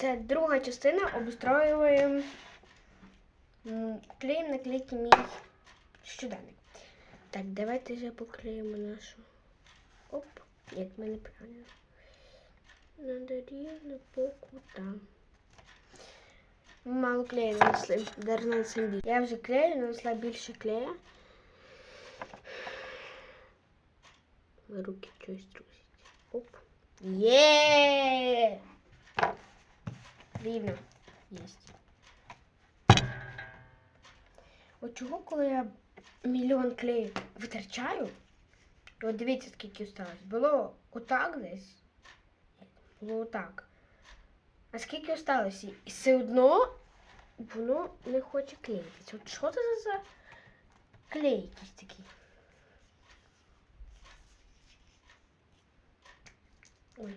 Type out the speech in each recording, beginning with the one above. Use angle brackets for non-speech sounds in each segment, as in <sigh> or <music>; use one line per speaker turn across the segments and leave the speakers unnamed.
Це друга частина обустроюємо клеїм наклейки мій щоденник. Так, давайте вже поклеїмо нашу. Оп. Ні, ми неправильно. Надо рівно по кутам. Мало клею нанесли, даже нанесли. Я вже клею, нанесла більше клея. Руки чогось трусять. Оп. Є! Рівно. Єсть. От чого, коли я мільйон клею витрачаю, от дивіться, скільки осталось. Було отак десь. Було отак. А скільки осталось? І все одно воно не хоче клеїтися. От що це за- клей якийсь такий? Ой.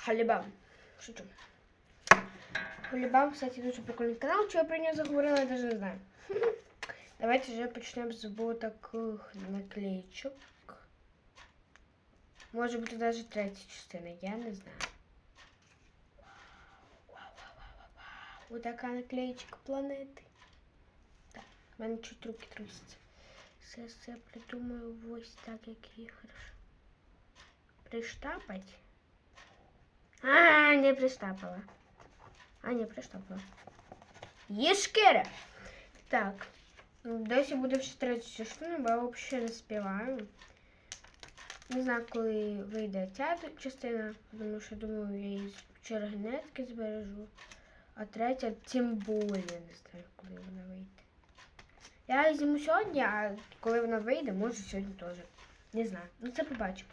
Халібам. Шучу. Халібам, кстати, дуже прикольний канал. Чого я про нього заговорила, я даже не знаю. <laughs> Давайте вже почнемо з вот таких наклеечок. Може бути навіть третя частина, я не знаю. Вау-вау-вау-вау. Ось така наклеєчка планети. Так, в мене чуть руки трусяться. Все це придумаю ось так, як її хорошо. Приштапать. А, не приштапала. А, не приштапала. Єшкера! Так. Досі буде вже третя частина, бо я взагалі не співаю. Не знаю, коли вийде ця частина, тому що думаю, я її з збережу. А третя тим більше не знаю, коли вона вийде. Я її сьогодні, а коли вона вийде, може сьогодні теж. Не знаю. Ну це побачимо.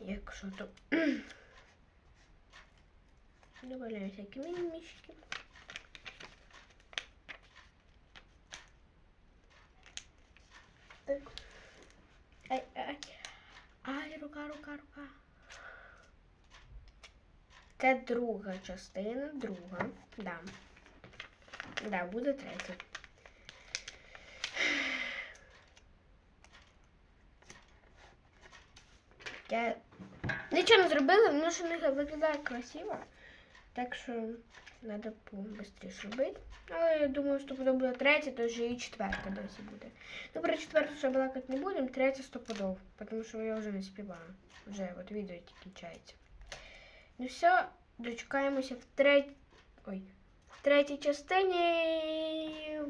Якщо то. <clears throat> Добавляю всякі міні-мішки. Так. Ай, ай. Ай, рука, рука, рука. Це друга частина, друга. Да. Да, буде третя. Я нічого не зробила, воно ще не виглядає красиво. Так що треба побыстріше робити. Але я думаю, що буде третя, то вже і четверта досі буде. Ну, про четверту ще балакати не будемо, третя стопудов, тому що я вже не співаю. Вже от відео кінчається. Ну все, дочекаємося в третій. Ой, в третій частині.